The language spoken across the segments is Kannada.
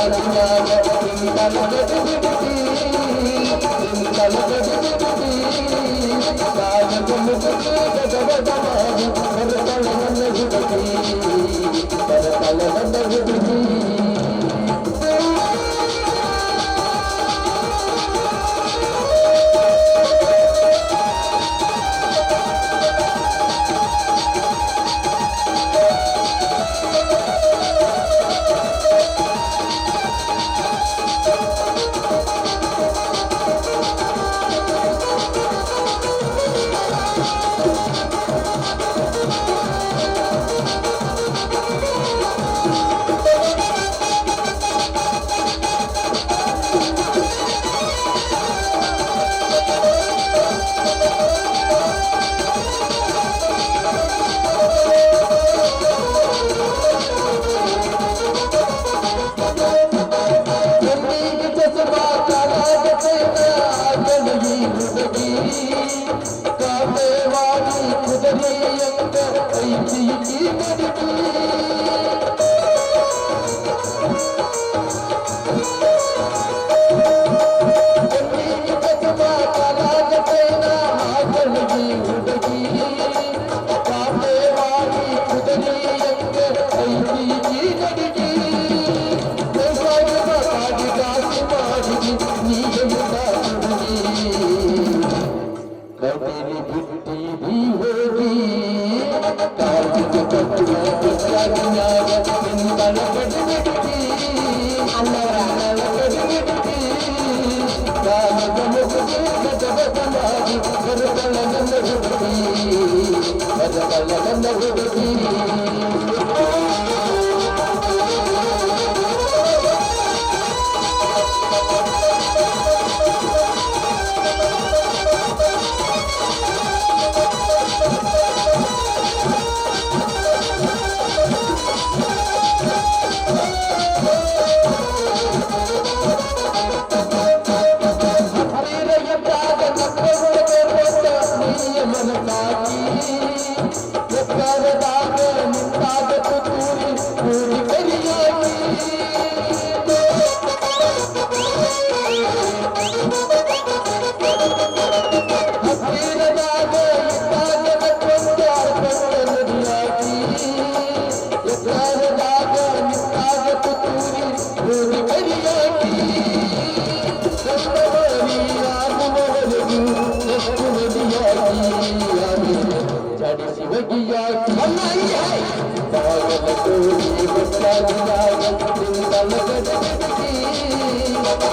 Thank you.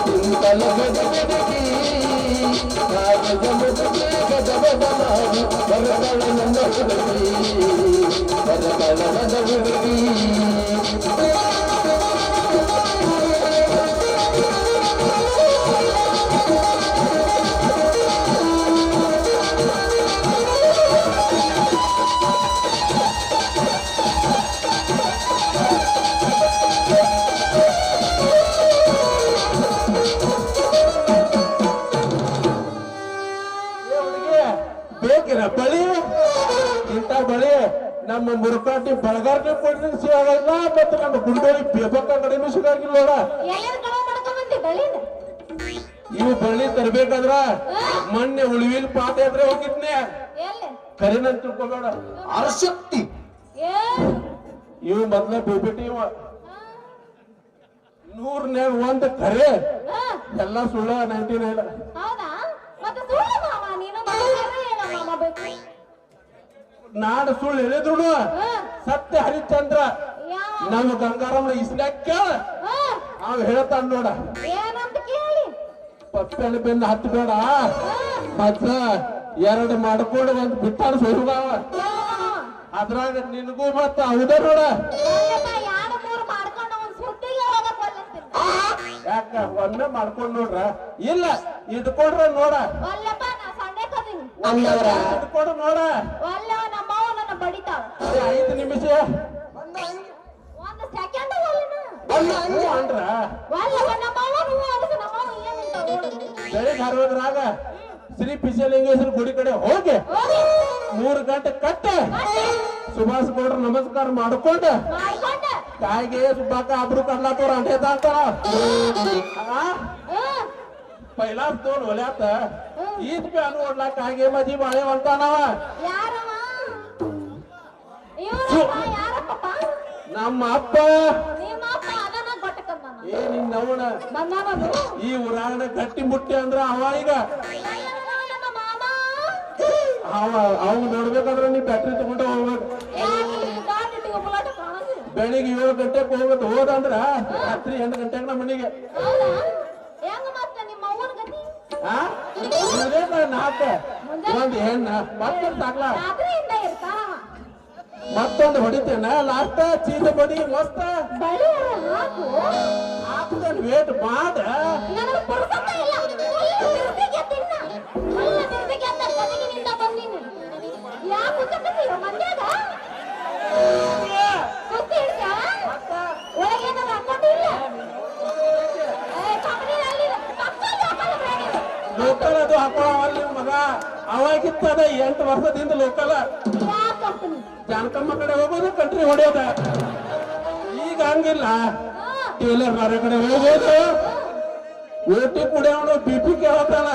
కుంతలు గజగడికి నా గజముడికి గజబదనాడు వరదల నడవుడికి వరదల నడవుడికి ನಮ್ಮ ಮುರುಕಾಟಿ ಬಳಗಾರ್ಗೆ ಕೊಡ್ಲಿಕ್ಕೆ ಸಿಗಲ್ಲ ಮತ್ತೆ ನಮ್ಮ ಗುಂಡೋಳಿ ಬೇಬಕ್ಕ ಕಡೆನೂ ಸಿಗಾಗಿಲ್ಲ ನೋಡ ಇವು ಬಳ್ಳಿ ತರ್ಬೇಕಂದ್ರ ಮೊನ್ನೆ ಉಳಿವಿಲ್ ಪಾದಯಾತ್ರೆ ಹೋಗಿದ್ನೆ. ಎಲ್ಲಿ? ಕರಿನಂತ ತಿಳ್ಕೊಬೇಡ. ಅರಶಕ್ತಿ. ಏನು? ಇವು ಮೊದ್ಲ ಬಿಬಿಟಿ ಇವ. ನೂರ್ನ್ಯಾಗ ಒಂದ್ ಕರೆ. ಎಲ್ಲ ಸುಳ್ಳ ನೈಂಟಿ ನೈನ್. ನಾಡು ಸುಳ್ಳು ಹೇಳಿದ್ರು ಸತ್ಯ ಹರಿಶ್ಚಂದ್ರ. ನಾನು ನಮ್ಮ ಗಂಗಾರಮ್ಮ ಇಸ್ಲಾಕ್ ಅವ್ ಹೇಳ್ತಾನ ನೋಡ. ಪಪ್ಪೆನ ಬೆನ್ನ ಹತ್ತು ಬೇಡ ಮತ್ತ ಎರಡು ಮಾಡ್ಕೊಂಡು ಒಂದ್ ಬಿಟ್ಟಾನ ಸುರುಗಾವ ಅದ್ರಾಗ ನಿನಗೂ ಮತ್ತ ಹೌದ ನೋಡ. ಅಲ್ಲಪ್ಪ, ಒಂದೇ ಮಾಡ್ಕೊಂಡು. ಯಾಕ ಒಮ್ಮೆ ನೋಡ್ರ? ಇಲ್ಲ ಇಟ್ಕೊಂಡ್ರ ನೋಡ. ಇಟ್ಕೊಂಡ್ರ ನೋಡ. ಅದೇ ಐದು ನಿಮಿಷ. ಒಂದು ಸೆಕೆಂಡ್ ಅಂದ್ರ. ಬೆಳಿಗ್ಗೆ ಶ್ರೀ ಪಿಸಲಿಂಗೇಶ್ವರ ಗುಡಿ ಕಡೆ ಹೋಗಿ ಹೋಗಿ. ಮೂರು ಗಂಟೆ ಕಟ್ಟ ಸುಭಾಷ್ ಗೌಡ್ರ ನಮಸ್ಕಾರ ಮಾಡ್ಕೊಂಡು ಕಾಯಿಗೆ ಸುಬ್ಬಾಕ ಅಬ್ರು ಕಡ್ಲಾತವ್ರ ಅಂಟೆ ತಾತ ಪೈಲಾಸ್ ಪೈಲಾ ತೋಲ್ ಹೊಲ್ಯಾತ ಈದ್ ಬಿ ಅನು ಓಡ್ಲಾಕ ಕಾಯಿಗೆ ಮದಿ ಬಾಳೆ ಅಂತಾನವ ನಮ್ಮ ಅಪ್ಪ ನಿಮ್ಮ ಅಪ್ಪ ಅದನ್ನ ಏ ಈ ಉರಾಣ ಗಟ್ಟಿ ಮುಟ್ಟಿ ಅಂದ್ರ ಅವ ಈಗ. ಅವ ಅವ್ ನೋಡ್ಬೇಕಾದ್ರ ನೀ ಬ್ಯಾಟ್ರಿ ತಗೊಂಡ ಹೋಗ್ಬೇಕು. ಬೆಳಿಗ್ಗೆ ಏಳು ಗಂಟೆಗೆ ಹೋಗ್ಬೇಕು. ಹೋದಂದ್ರ ರಾತ್ರಿ ಎಂಟು ಗಂಟೆಗೆ ನಮ್ಮ ಮನೆಗೆ. ನಾಲ್ಕ ಒಂದ್ ಹೆಣ್ಣ. ಮತ್ತೆ ಸಾಕ್ಲಾ ಮತ್ತೊಂದು ಹೊಡಿತೇನ ಲಾಸ್ಟ್ ಚೀಲ ಬಡಿ ಮಸ್ತ ಬಳಿ ಹಾಕು ಹಾಕ್ತೇನೆ ವೇಟ್ ಮಾಡ ಲೋಕಲ್ ಅದು ಹಾಕೊಳ್ಳವಲ್ಲ ನಿಮ್ ಮಗ ಅವಾಗಿತ್ತದ ಎಂಟು ವರ್ಷದಿಂದ ಲೋಕಲ್. ಜಾನಕಮ್ಮ ಕಡೆ ಹೋಗೋದು ಕಂಟ್ರಿ ಹೊಡೆಯೋದ. ಈಗ ಹಂಗಿಲ್ಲ. ಟೇಲರ್ ಮಾರ ಕಡೆ ಹೋಗೋದು. ಓಟಿ ಕುಡಿಯವನು ಬಿ ಪಿ ಕೇಳತಾನ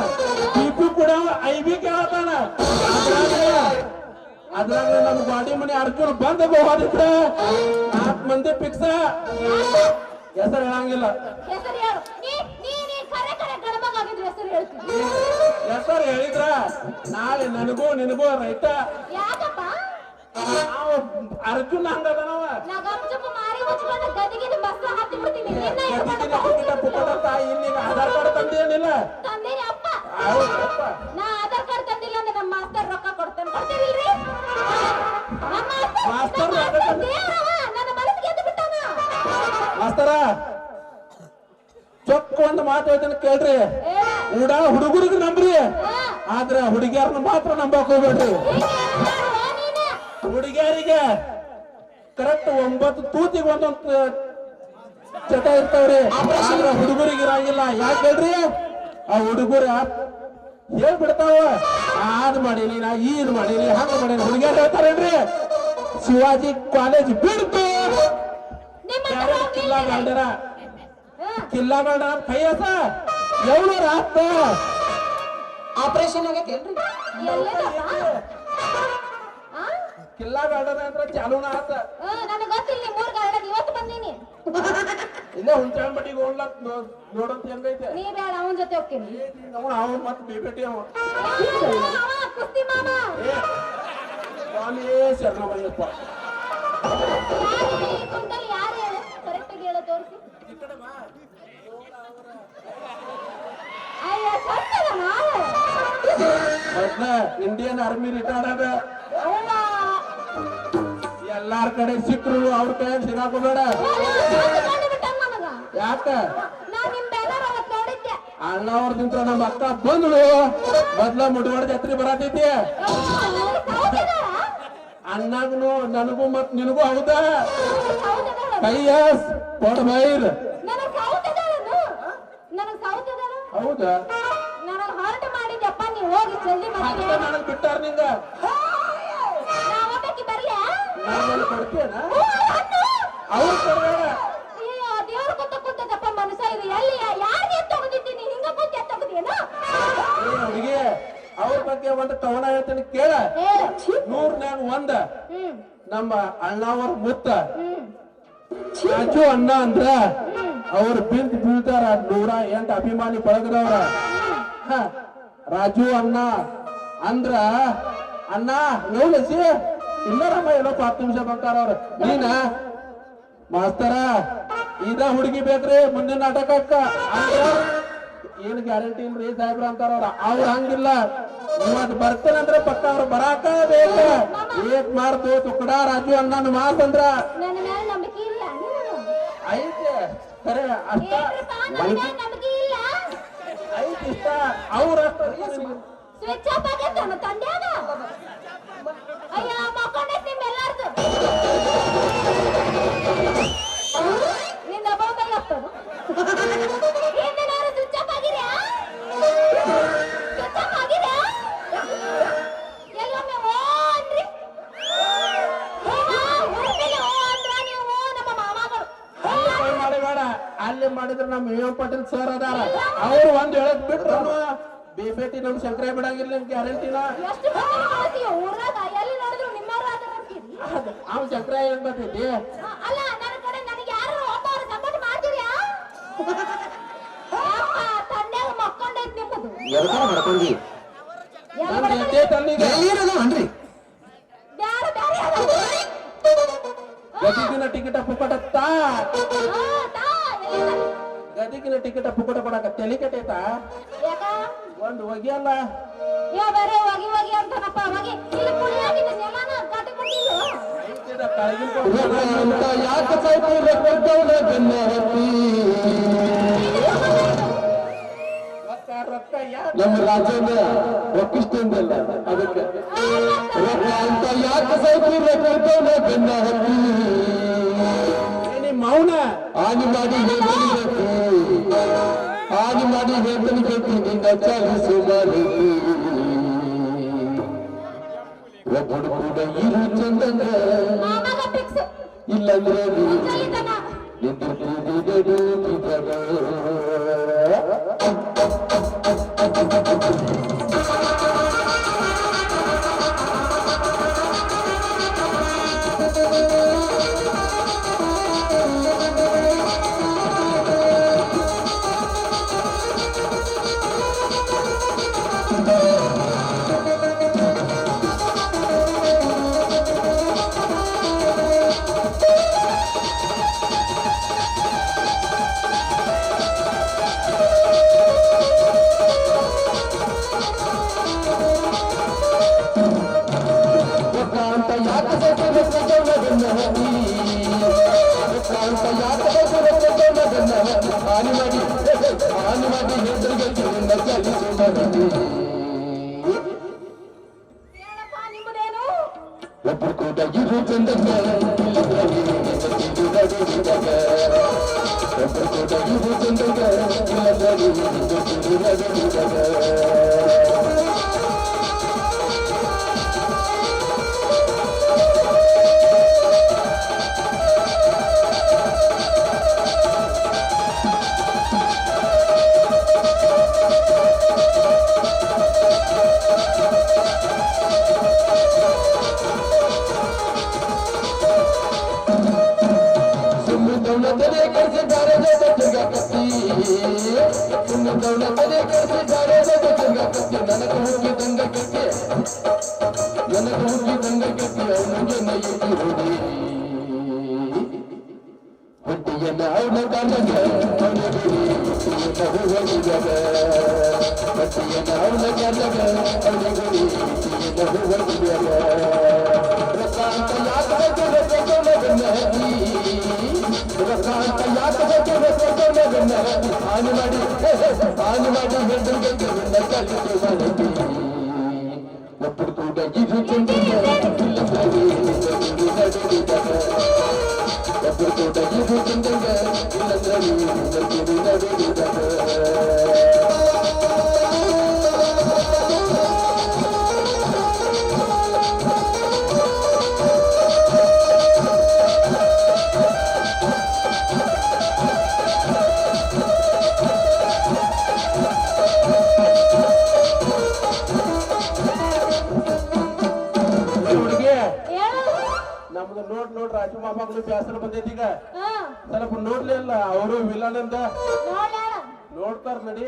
ಬಿ ಪಿ ಕುಡಿಯವ ಐ ಬಿ ಕೇಳತಾನ ಅದ್ರಾಗ ಅದ್ರಾಗ ನಮ್ಮ ಬಾಡಿ ಮನೆ ಅರ್ಜುನ್ ಬಂದ ಹೋದಿದ್ರ ನಾಲ್ಕು ಮಂದಿ ಫಿಕ್ಸ ಹೆಸರು ಹೇಳಂಗಿಲ್ಲ. ಆಗಿದ್ರೆ ಹೆಸರು ಹೇಳ್ತೀನಿ ಹೆಸರು ಹೇಳಿದ್ರ ನಾಳೆ ನನಗೂ ನಿನಗೂ ರೈತ. ಯಾಕಪ್ಪ? ನಾವು ಅರ್ಜುನ್ ಹಂಗದನವ ಮಾರಿ ಮುಚ್ಕೊಂಡು ಗದಿಗಿದ ಬಸ್ ಹತ್ತಿ ಬಿಡ್ತೀನಿ. ನಿನ್ನ ತಾಯಿ ಆಧಾರ್ ಕಾರ್ಡ್ ತಂದೇನಿಲ್ಲ ತಂದೇನಿ ಅಪ್ಪ. ನಾ ಆಧಾರ್ ಕಾರ್ಡ್ ತಂದಿಲ್ಲ ಅಂದ್ರೆ ನಮ್ಮ ಮಾಸ್ತರ್ ರೊಕ್ಕ ಕೊಡ್ತೇನೆ. ಕೊಡ್ತೀರಿಲ್ರಿ ನಮ್ಮ ಮಾಸ್ತರ್ ಮಾಸ್ತರ್ ರೊಕ್ಕ ಮಾಸ್ತರ್ ದೇವ್ರವ. ನನ್ನ ಮನಸ್ಸಿಗೆ ಎದ್ದು ಬಿಟ್ಟಾನ ಮಾಸ್ತರ ಚೊಕ್ಕ ಒಂದು ಮಾತು ಹೇಳ್ತೀನಿ ಕೇಳ್ರಿ. ಏ, ಉಡ ಹುಡುಗರಿಗೆ ನಂಬ್ರಿ. ಆದ್ರೆ ಹುಡುಗಿಯರ್ನ ಮಾತ್ರ ನಂಬಕ್ ಹೋಗ್ಬೇಡ್ರಿ. ಹೀಗೆ ಹುಡುಗಿಯರಿಗೆ ಕರೆಕ್ಟ್ ಒಂಬತ್ತು ತೂತಿಗೆ ಒಂದೊಂದು ಚಟ ಇರ್ತಾವ್ರಿ. ಆದ್ರ ಹುಡುಗರಿಗೆ ಇರಂಗಿಲ್ಲ. ಯಾಕೆ ಹೇಳ್ರಿ? ಆ ಹುಡುಗರ ಹೇಳ್ಬಿಡ್ತಾವ. ಅದ್ ಮಾಡೀನಿ ನಾ ಈದ್ ಮಾಡೀನಿ ಹಂಗ ಮಾಡೀನಿ ಹುಡುಗಿಯರ್ ಹೇಳ್ತಾರೇನ್ರಿ? ಶಿವಾಜಿ ಕಾಲೇಜ್ ಬಿಡ್ತು. ಕಿಲ್ಲಾ ಗಾಲ್ಡರ ಕಿಲ್ಲಾ ಗಾಲ್ಡರ ಕೈ ಎವ್ನೂರ ಹತ್ತ. ಆಪರೇಷನ್ ಆಗೈತೇನ್ರಿ? ಕಿಲ್ಲಾ ಗಂಡನ ಅಂದ್ರೆ ಚಾಲೂನ ಆತ ನನಗ್ ಗೊತ್ತಿಲ್ಲ ನೀ ಮೂರ್ ಇವತ್ತು ಬಂದೀನಿ. ಇಲ್ಲೇ ಹುಂಚಾನ್ ಬಟ್ಟಿಗೆ ಹೋಗ್ಲಕ್ ನೋಡಂತ ಹೆಂಗೈತೆ? ನೀ ಬೇಡ ಅವನ ಜೊತೆ ಹೋಗ್ತೀನಿ. ಅವನು ಅವನು ಮತ್ತೆ ಬೇಬೇಟಿ ಅವ. ಅವ ಕುಸ್ತಿ ಮಾಮ. ಶರಣಮಯ್ಯಪ್ಪ ಯಾರು ಹೇಳು ಕರೆಕ್ಟ್ ಹೇಳು ತೋರಿಸಿ. ಮೊದ್ಲ ಇಂಡಿಯನ್ ಆರ್ಮಿ ರಿಟೈರ್ಡ್ ಅದ ಎಲ್ಲಾರ ಕಡೆ ಸಿಕ್ಕರು ಅವ್ರ ಕೈ ಸಿಗಾಕೋಬೇಡ ಯಾಕೆ ಅಣ್ಣ ಅವ್ರ ಬಿಟ್ಟಾನ ಯಾಕ? ನಾ ನಿಮ್ ಬ್ಯಾನರ್ ಅವತ್ ನೋಡಿದ್ದೆ ನಮ್ಮ ಅಕ್ಕ ಬಂದ್ಳು. ಮೊದ್ಲ ಮುಡವಾಡ ಜಾತ್ರೆ ಬರತೈತಿ. ಅಣ್ಣಗೂ ನನಗೂ ಮತ್ ನಿನಗೂ ಹೌದಾ? ಕೈಯಸ್ ಸೌದಿದಾರನು ನನಗ್ ಹೌದಾ? ಹೋಗಿ ಜಲ್ದಿ ಬಿಟ್ಟಾರ ನಿಂಗ? ನಾ ಹೋಗ್ಬೇಕಿ ಬರ್ಲಿ ನಾನು ಹಣ್ಣು! ಅವ್ರು ಕೊಡ್ಬೇಡ ಅಯ್ಯೋ ದೇವ್ರ ಕೊತ್ತ ಕೂತದಪ್ಪ ಮನಸ ಇದು. ಎಲ್ಲಿ ಯಾರಿಗೆ ತಗೊಂಡಿದ್ದೀನಿ ಹಿಂಗ ಕೂತಿ ತಗದೇನು ಏ ಹುಡುಗಿ ಅವ್ರ ಬಗ್ಗೆ ಒಂದು ಕವನ ಹೇಳ್ತೀನಿ ಕೇಳ. ನೂರ್ನ್ಯಾಗ ಒಂದ. ನಮ್ಮ ಅಣ್ಣವರ ಮುತ್ತ. ರಾಜು ಅಣ್ಣ ಅಂದ್ರ ಅವ್ರು ಬಿಂದ್ ಬೀಳ್ತಾರ ನೂರ ಎಂಟ್ ಅಭಿಮಾನಿ ಬಳಗದವ್ರ. ಹ, ರಾಜು ಅಣ್ಣ ಅಂದ್ರ ಅಣ್ಣ ನೋಡಿಸಿ ಇಲ್ಲರಮ್ಮ ಏನೋ ಹತ್ತು ನಿಮಿಷ ಬರ್ತಾರ ಅವ್ರ. ನೀನ? ಮಾಸ್ತರ ಇದ ಹುಡುಗಿ ಬೇಕ್ರಿ ಮುಂದಿನ ನಾಟಕಕ್ಕ. ಅಂದ್ರ ಏನ್ ಗ್ಯಾರಂಟಿ ಇಲ್ರಿ ಸಾಹೇಬ್ರ ಅಂತಾರ ಅವ್ರ. ಅವ್ರ ಹಂಗಿಲ್ಲ. ಇವತ್ ಬರ್ತೇನಂದ್ರೆ ಪಕ್ಕ ಅವ್ರ ಬರಾಕ ಬೇಕ. ಏಕ್ ಮಾರ್ತು ತುಕಡ ರಾಜು ಅಣ್ಣನ ಮಾತಂದ್ರ ನಿನಗೆ? ಐತೆ. ಸರಿ ಅಷ್ಟ ಏನ್ರಪ್ಪ, ನನ್ನ ಮೇಲೆ ನಂಬಿಕೆ ಇಲ್ಲ ಐತಿ ಇಷ್ಟ ಅವ್ರ ಯಾರು ಬಿಡಂಗಿರ್ಲಿ ನಿಮ್ಗೆ ಗ್ಯಾರಂಟಿನ ಅವ್ನು ಶಂಕರ ಏನ್ ಬರ್ತೈತಿ ಮಾಡ್ಕೊಂಡಿ ಏನದು ಅನ್ರಿ. ಗದಿಗಿನ ಟಿಕೆಟ್ ಪುಕ್ಕಟ ತಾ. ಆ, ತಾ, ಎಲ್ಲಿಂದ? ಗದಿಗಿನ ಟಿಕೆಟ್ ಪುಕ್ಕಟ ಕೊಡಕ ಯಾಕ? ಯೋ ಬೇರೆ ಹೋಗಿ ಹೋಗಿ ಅಂತಾನಪ್ಪ. ಹೋಗಿ. ಇಲ್ಲಿ ಕುಳಿಯಾಗಿದ್ದ ನೆಲನ ಗಾಟಿ ಅಂತ ಯಾಕೆ ಸಾಯ್ತು ರೊಕ್ಕದವ್ನ ಬೆನ್ನ ಹತ್ತಿ ನಮ್ಮ ರಾಜೇಂದ್ರ ರೊಕ್ಕಿಷ್ಟೊಂದಲ್ಲ ಅದಕ್ಕೆ. ರೊಕ್ಕ ಅಂತ ಯಾಕೆ ಸಾಯ್ತು ರೊಕ್ಕದವ್ನ ಬೆನ್ನ ಹತ್ತಿ ಏ ನಿಮ್ ಮೌನ? ಹಾನಿ ಮಾಡಿ ಒಬ್ಬಡು ಕೂಡ ಇರು ಮಾಮಗ ಫಿಕ್ಸ್ ಇಲ್ಲಂದ್ರೆ ನೀ ಚಂದಕ್ಕ ಇಲ್ಲಂದ್ರೆ ಕಟ್ಟಿ ನನಗೆ ಹೋಗಿ ದಂಗ ಕಟ್ಟಿ ಅವನಿಗೆ ನೈತಿ ಹೊಡಿ ಹೊಟ್ಟಿಯನ್ನ ಅವನ ಕನಗ ಅವನಿಗೆ ಹೊಡಿದಾಗ ಹೊಟ್ಟಿಯನ್ನ ಅವನ ಕನಗ ಅವನಿಗೆ ಹೊಡಿದಾಗ ರಸಾಂತ ಯಾಕೆ ರಸಗೋಲ ಬೆನ್ನ ಹತ್ತಿ ರಸಾಂತ ಯಾಕೆ ರಸಗೋಲ ಬೆನ್ನ ಹತ್ತಿ ಹಾನಿ ಮಾಡಿ ಹಾನಿ ಮಾಡಿ ಹೆಂಡ್ರಿಗೆ ಬೆನ್ನ ಕಲಿತು ಮಾಡಿ ಒಬ್ಬರು ಕೂಡ ಇದು ಚಂದಿಲ್ಲ ಒಬ್ಬರು ಕೂಡ ಇದು ಬೇಸರ ಬಂದೈತಿ ಈಗ ಸ್ವಲ್ಪ ನೋಡ್ಲಿ ಅಲ್ಲ ಅವರು ವಿಲನ್ ಅಂತ ನೋಡ್ತಾರ ನಡಿ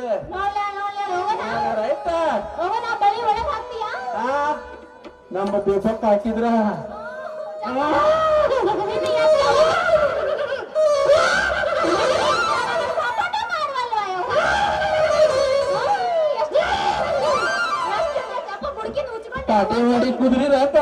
ರೈತ ನಮ್ಮ ದೀಪಕ್ ಹಾಕಿದ್ರ ಟಾಟಿ ಮಾಡಿ ಯಾರಾದ್ರೂ ಸಪೋಟ